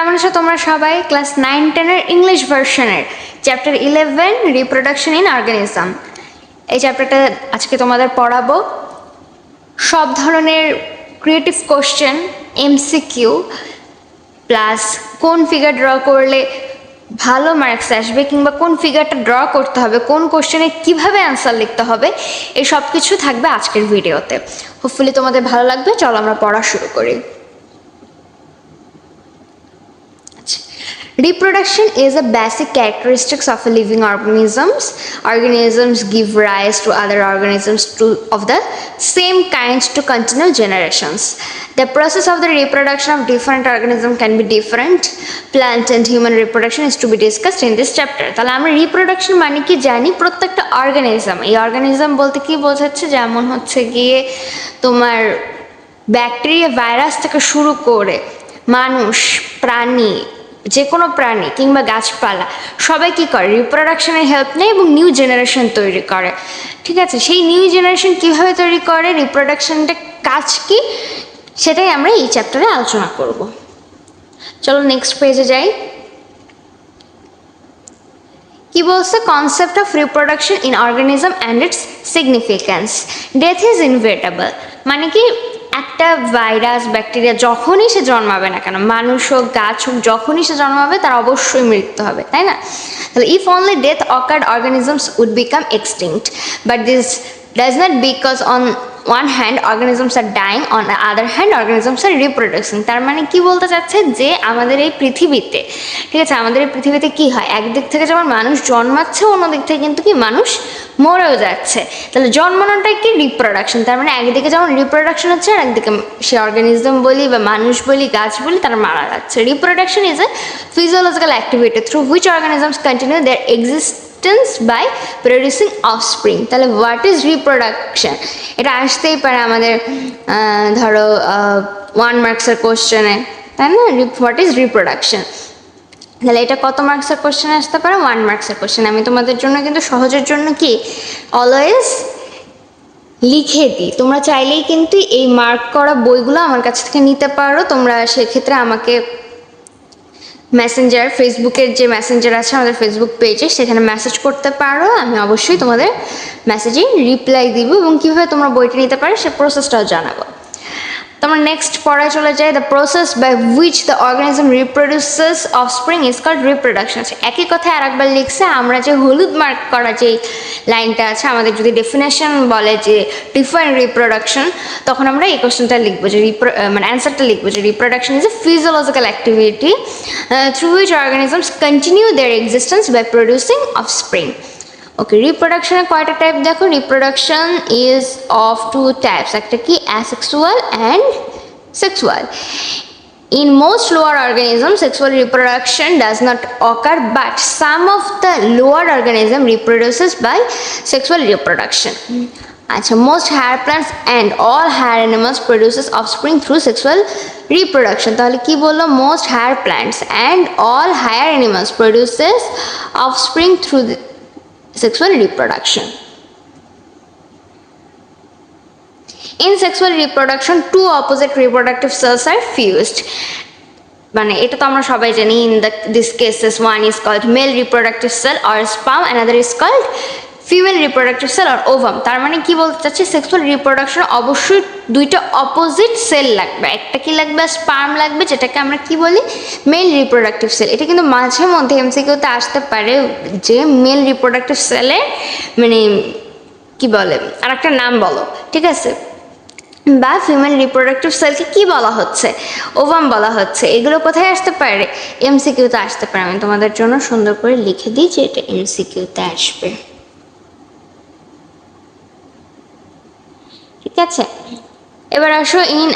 কেমন আছো তোমরা সবাই? ক্লাস নাইন, টেনের ইংলিশ ভার্সনের chapter eleven reproduction in organism এই চ্যাপ্টারটা আজকে তোমাদের পড়াবো। সব ধরনের ক্রিয়েটিভ কোশ্চেন এমসিকিউ প্লাস কোন ফিগার ড্র করলে ভালো মার্কস আসবে, কিংবা কোন ফিগারটা ড্র করতে হবে, কোন কোশ্চেনে কীভাবে অ্যান্সার লিখতে হবে, এই সব কিছু থাকবে আজকের ভিডিওতে হোপফুলি তোমাদের ভালো লাগবে, চলো আমরা পড়া শুরু করি। Reproduction is a basic characteristics of living organisms. Organisms give rise to other organisms to, of the same kind to continue generations. The process of the reproduction of different organisms can be different. Plant and human reproduction is to be discussed in this chapter. তাহলে আমরা reproduction মানে কি জানি প্রত্যেকটা organism এই organism বলতে কি বোঝাচ্ছে যেমন হচ্ছে গিয়ে তোমার ব্যাকটেরিয়া ভাইরাস থেকে শুরু করে মানুষ প্রাণী যে কোনো প্রাণী কিংবা গাছপালা, সবাই কী করে? রিপ্রোডাকশনের হেল্প নেয় এবং নিউ জেনারেশন তৈরি করে। ঠিক আছে? সেই নিউ জেনারেশন কীভাবে তৈরি করে? রিপ্রোডাকশনটা কাজ কি? সেটাই আমরা এই চ্যাপ্টারে আলোচনা করব। চলো নেক্সট পেজে যাই। কি বলছে? Concept of reproduction in organism and its significance death is inevitable মানে কি? একটা ভাইরাস, ব্যাকটেরিয়া যখনই সে জন্মাবে না কেন, মানুষ হোক, গাছ হোক, যখনই সে জন্মাবে, তার অবশ্যই মৃত্যু হবে, তাই না? তাহলে if only death occurred organisms would become extinct but this does not because on one hand organisms are dying on other hand organisms are reproduction তার মানে কি বলতে চাচ্ছে? যে আমাদের এই পৃথিবীতে, ঠিক আছে, আমাদের এই পৃথিবীতে কি হয়? একদিক থেকে যেমন মানুষ জন্মাচ্ছে, অন্যদিক থেকে কিন্তু কি মানুষ মরেও যাচ্ছে। তাহলে জন্মানোটাই কি রিপ্রোডাকশন তার মানে একদিকে যেমন রিপ্রোডাকশন হচ্ছে, আর একদিকে সে অর্গানিজম বলি বা মানুষ বলি, গাছ বলি, তারা মারা যাচ্ছে। Reproduction is a physiological activity through which organisms continue their exist existence by producing offspring তাহলে হোয়াট ইজ রিপ্রোডাকশন এটা আসতেই পারে আমাদের ধরো ওয়ান মার্কসের কোশ্চেনে তাই না? হোয়াট ইজ রিপ্রোডাকশন তাহলে এটা কত মার্কসের কোশ্চেন আসতে পারে? ওয়ান মার্কসের কোশ্চেন আমি তোমাদের জন্য কিন্তু সহজের জন্য কি? অলওয়েজ লিখে দিই। তোমরা চাইলেই কিন্তু এই মার্ক করা বইগুলো আমার কাছ থেকে নিতে পারো। তোমরা সেক্ষেত্রে আমাকে মেসেঞ্জার ফেসবুকের যে মেসেঞ্জার আছে, আমাদের ফেসবুক পেজে সেখানে মেসেজ করতে পারো। আমি অবশ্যই তোমাদের মেসেজে রিপ্লাই দিব এবং কীভাবে তোমরা বইটি নিতে পারো, সে প্রসেসটাও জানাব। তোমরা নেক্সট পড়ায় চলে যায় the process by which the organism reproduces offspring is called reproduction আছে একই কথা আর একবার লিখছে, আমরা যে হলুদ মার্ক করা যে লাইনটা আছে, আমাদের যদি ডেফিনেশন বলে যে ডিফাইন রিপ্রোডাকশন তখন আমরা এই কোশ্চেনটা লিখব যে রিপ্রো মানে অ্যান্সারটা লিখব যে reproduction is a physiological activity through which organisms continue their existence by producing offspring ওকে রিপ্রোডাকশনের কয়টা টাইপ দেখো reproduction is of two types একটা কি asexual and sexual In most lower organisms, sexual reproduction does not occur, but some of the lower organism reproduces by sexual reproduction. আচ্ছা most higher plants and all higher animals produces offspring through sexual reproduction তাহলে কি বললো most higher plants and all higher animals produces offspring through the sexual reproduction. In sexual reproduction, two opposite reproductive cells are fused. মানে এটা তো আমরা সবাই জানি in the this cases one is called male reproductive cell or sperm another is called female reproductive cell are ovum তার মানে কি বলতে চাচ্ছি? সেক্সুয়াল রিপ্রোডাকশন অবশ্যই দুইটা অপোজিট সেল লাগবে। একটা কি লাগবে? স্পার্ম লাগবে, যেটাকে আমরা কি বলি? মেল রিপ্রোডাক্টিভ সেল এটা কিন্তু মাঝে মধ্যে এমসিকিউতে আসতে পারে যে মেল রিপ্রোডাক্টিভ সেলের মানে কি বলে আর একটা নাম বলো, ঠিক আছে? বা ফিমেল রিপ্রোডাক্টিভ সেলকে কি বলা হচ্ছে? ওভাম বলা হচ্ছে। এগুলো কোথায় আসতে পারে? এমসিকিউতে আসতে পারে। আমি তোমাদের জন্য সুন্দর করে লিখে দিই যে এটা এমসিকিউতে আসবে। আছে? এবার আসো in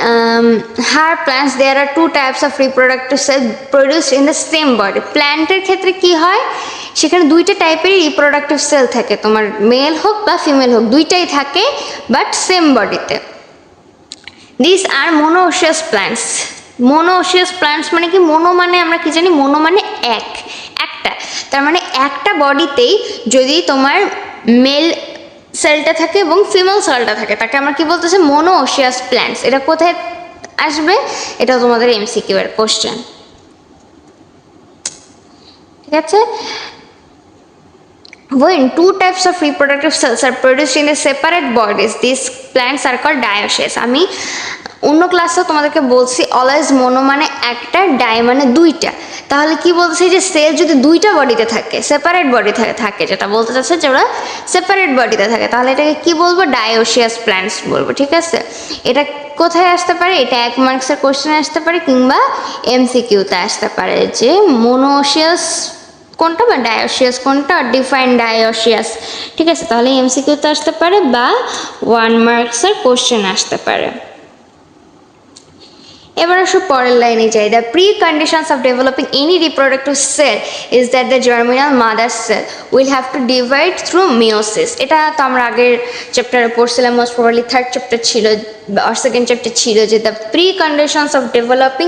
higher plants there are two types of reproductive cell produced in the same body প্ল্যান্টের ক্ষেত্রে কি হয়? সেখানে দুইটা টাইপেরই রিপ্রোডাক্টিভ সেল থাকে। তোমার মেল হোক বা ফিমেল হোক, দুইটাই থাকে বাট সেম বডিতে this are monoecious plants monoecious plants mono কি? মোনো মানে আমরা কি জানি? মোনো মানে এক। একটা। তার মানে একটা বডিতেই যদি তোমার মেল সেলটা থাকে এবং ফিমেল সেলটা থাকে তাকে আমরা কি বলতেছি মোনোওশিয়াস প্ল্যান্টস এটা কোথায় আসবে এটা তোমাদের এমসিকিউ এর কোশ্চেন ঠিক আছে When two types of reproductive cells are produced in the separate bodies, these plants are called dioecious. আমি অন্য ক্লাসে তোমাদেরকে বলছি অলওয়েজ মনো মানে একটা ডাই মানে দুইটা। তাহলে কি বলছে যে সেল যদি দুইটা বডিতে থাকে সেপারেট বডি থাকে, যেটা বলতে চাচ্ছে যে ওরা সেপারেট বডিতে থাকে, তাহলে এটাকে কি বলব? ডায়োসিয়াস প্ল্যান্টস বলব, ঠিক আছে? এটা কোথায় আসতে পারে? এটা এক মার্কসের কোশ্চেনে আসতে পারে, কিংবা এমসিকিউতে আসতে পারে যে মোনোসিয়াস কোনটা বা ডায়োসিয়াস কোনটা? ডিফাইন ডায়োসিয়াস ঠিক আছে? তাহলে এমসিকিউতে আসতে পারে বা ওয়ান মার্কসের কোশ্চেন আসতে পারে। এবার আসো পরের লাইনে যাই। The preconditions of developing any reproductive cell is that the germinal mother cell will have to divide through meiosis এটা তো আমরা আগের চ্যাপ্টারে পড়ছিলাম মোস্ট প্রবাবলি থার্ড চ্যাপ্টার ছিল আর সেকেন্ড চ্যাপ্টার ছিল, যে the preconditions of developing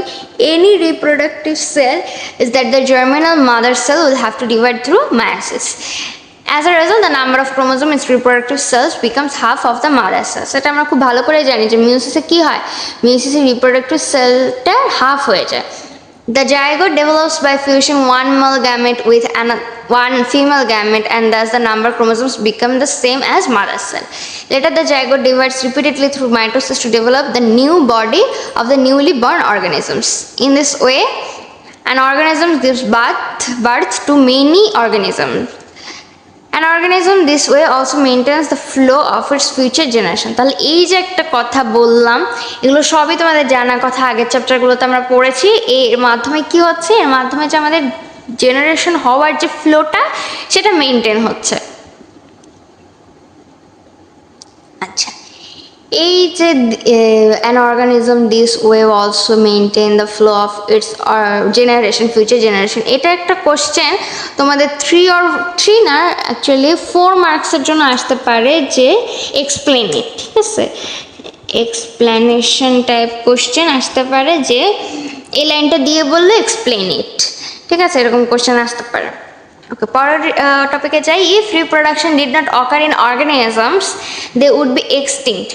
any reproductive cell is that the germinal mother cell will have to divide through meiosis As a result the number of chromosome is reproductive cells becomes half of the mother cells এটা আমরা খুব ভালো করে জানি যে মিউসিসে কী হয় মিউসিসে reproductive সেলটা half হয়ে যায় The zygote develops by fusing one male gamete with an, one female gamete and thus the number of chromosomes become the same as mother cell. Later the zygote divides repeatedly through mitosis to develop the new body of the newly born organisms. In this way, an organism gives birth, birth to many organisms. An organism this way also maintains the flow of its future generation. তাহলে এই যে একটা কথা বললাম, এগুলো সবই তোমাদের জানা কথা আগের চ্যাপ্টারগুলোতে আমরা পড়েছি। এর মাধ্যমে কি হচ্ছে? এর মাধ্যমে যে আমাদের জেনারেশন হওয়ার যে ফ্লোটা সেটা মেনটেন হচ্ছে আচ্ছা এই যে an organism this way also maintain the flow of its generation future generation এটা একটা কোশ্চেন তোমাদের থ্রি অর থ্রি না অ্যাকচুয়ালি ফোর মার্কসের জন্য আসতে পারে যে এক্সপ্লেন ইট ঠিক আছে? এক্সপ্লেনেশন টাইপ কোশ্চেন আসতে পারে যে, এই লাইনটা দিয়ে বললে এক্সপ্লেন ইট ঠিক আছে? এরকম কোশ্চেন আসতে পারে। ওকে পরের টপিকে যাই। If reproduction did not occur in organisms they would be extinct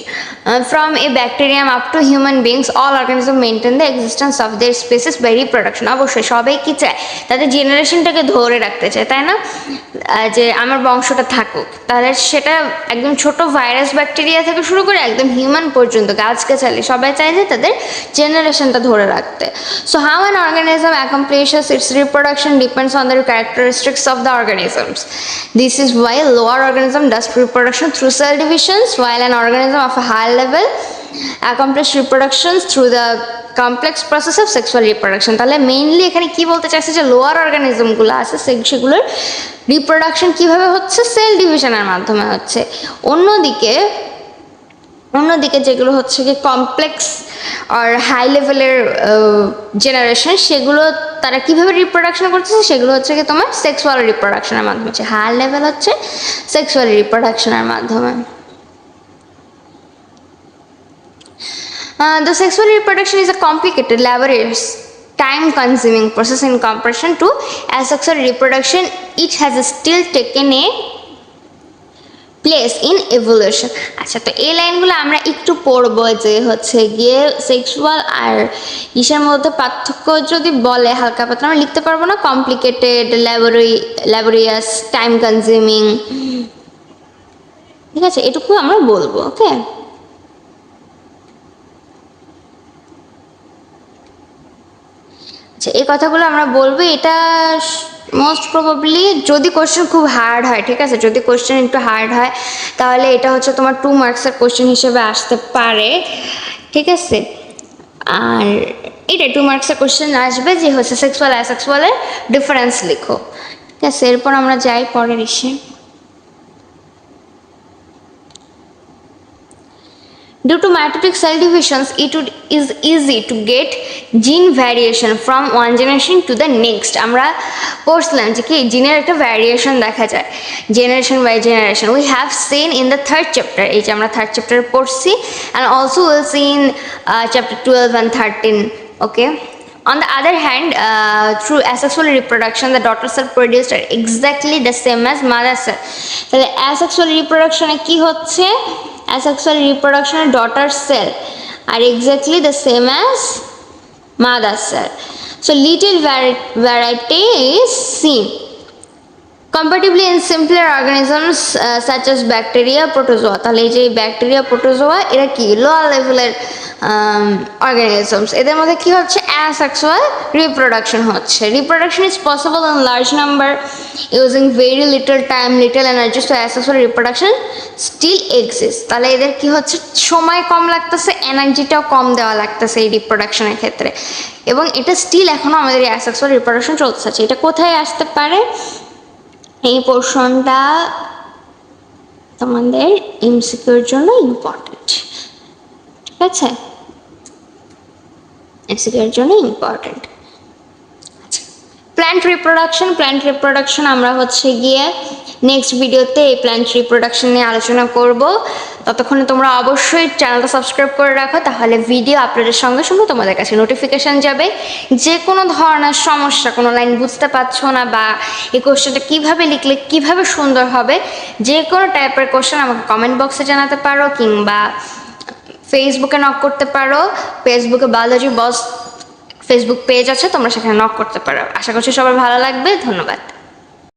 from a bacterium up to human beings all organism maintain the existence of their species by reproduction অবশ্যই, সবাই কি চায়? তাদের জেনারেশনটাকে ধরে রাখতে চায়, তাই না? যে আমার বংশটা থাকুক। তাহলে সেটা একদম ছোট ভাইরাস ব্যাকটেরিয়া থেকে শুরু করে একদম হিউম্যান পর্যন্ত গাছগাছালি সবাই চায় যে তাদের জেনারেশনটা ধরে রাখতে। So how an organism accomplishes its reproduction depends on the characteristics of the organisms. This is why lower organism does reproduction through cell divisions, while an organism of a higher level accomplish reproductions through the complex process of sexual reproduction. তাহলে mainly এখানে কি বলতে চাইছে যে lower অর্গানিজমগুলো আছে সেগুলোর reproduction কীভাবে হচ্ছে সেল ডিভিশনের মাধ্যমে হচ্ছে অন্যদিকে অন্যদিকে যেগুলো হচ্ছে কি কমপ্লেক্স আর হাই লেভেলের জেনারেশন সেগুলো তারা কীভাবে রিপ্রোডাকশন করতেছে? সেগুলো হচ্ছে কি তোমার সেক্সুয়াল রিপ্রোডাকশনের মাধ্যমে। হচ্ছে হাই লেভেল হচ্ছে সেক্সুয়াল রিপ্রোডাকশনের মাধ্যমে। The sexual reproduction is a complicated laborious time consuming process in comparison to asexual reproduction it has still taken a place in evolution আচ্ছা তো এই লাইনগুলো আমরা একটু পড়ব যে হচ্ছে গিয়ে সেক্সুয়াল আর ইসের মধ্যে পার্থক্য যদি বলে হালকা পাতলা, আমরা লিখতে পারব না? Complicated labour laborious time consuming ঠিক আছে, এটুকু আমরা বলব ওকে আচ্ছা এই কথাগুলো আমরা বলব, এটা মোস্ট প্রবাবলি যদি কোশ্চেন খুব হার্ড হয়, ঠিক আছে? যদি কোশ্চেন একটু হার্ড হয়, তাহলে এটা হচ্ছে তোমার টু মার্কসের কোশ্চেন হিসেবে আসতে পারে, ঠিক আছে? আর এটা টু মার্কসের কোশ্চেন আসবে যে হচ্ছে সেক্সুয়াল অ্যাসেক্সুয়ালের ডিফারেন্স লিখো, ঠিক আছে? এরপর আমরা যাই পরের ইসে Due to mitotic cell divisions, it would, is easy to get gene variation from one generation to the next. আমরা পড়ছিলাম যে কি জিনের একটা ভ্যারিয়েশন দেখা যায় generation by generation we have seen in the third chapter এই যে আমরা থার্ড চ্যাপ্টার পড়ছি and also will see in chapter twelve and thirteen okay On the other hand, uh, through asexual reproduction, the daughter cell produced are exactly the same as mother cell. তাহলে asexual reproduction এ কি হচ্ছে asexual reproduction daughter cell are exactly the same as mother cell. So little variety is seen. Comparatively in simpler organisms uh, as bacteria, protozoa. তাহলে এই যে bacteria protozoa এরা কি? Lower লেভেলের অর্গানিজমস এদের মধ্যে কি হচ্ছে? অ্যাসেক্সুয়াল রিপ্রোডাকশন হচ্ছে। Reproduction is possible in large number using very little time little energy তো অ্যাসেক্সুয়াল রিপ্রোডাকশন স্টিল এক্সিস্ট তাহলে এদের কি হচ্ছে? সময় কম লাগতেছে এনার্জিটাও কম দেওয়া লাগতেছে এই রিপ্রোডাকশনের ক্ষেত্রে। এবং এটা স্টিল এখনও আমাদের অ্যাসেক্সুয়াল রিপ্রোডাকশন চলতে চলতেছে। এটা কোথায় আসতে পারে? এই পোর্শনটা তোমাদের এমসিকিউর জন্য ইম্পর্টেন্ট ঠিক আছে? এমসিকিউর জন্য important. Plant reproduction plant reproduction আমরা হচ্ছে গিয়ে নেক্সট ভিডিওতে এই প্ল্যান্ট রিপ্রোডাকশন নিয়ে আলোচনা করব। ততক্ষণে তোমরা অবশ্যই চ্যানেলটা সাবস্ক্রাইব করে রাখো, তাহলে ভিডিও আপলোডের সঙ্গে সঙ্গে তোমাদের কাছে নোটিফিকেশান যাবে। যে কোনো ধরনের সমস্যা, কোনো লাইন বুঝতে পারছ না বা এই কোশ্চেনটা কীভাবে লিখলে কীভাবে সুন্দর হবে, যে কোনো টাইপের কোশ্চেন আমাকে কমেন্ট বক্সে জানাতে পারো কিংবা ফেসবুকে নক করতে পারো। ফেসবুকে বায়োলজি বস ফেসবুক পেজ আছে তোমরা সেখানে নক করতে পারো। আশা করছি সবার ভালো লাগবে ধন্যবাদ।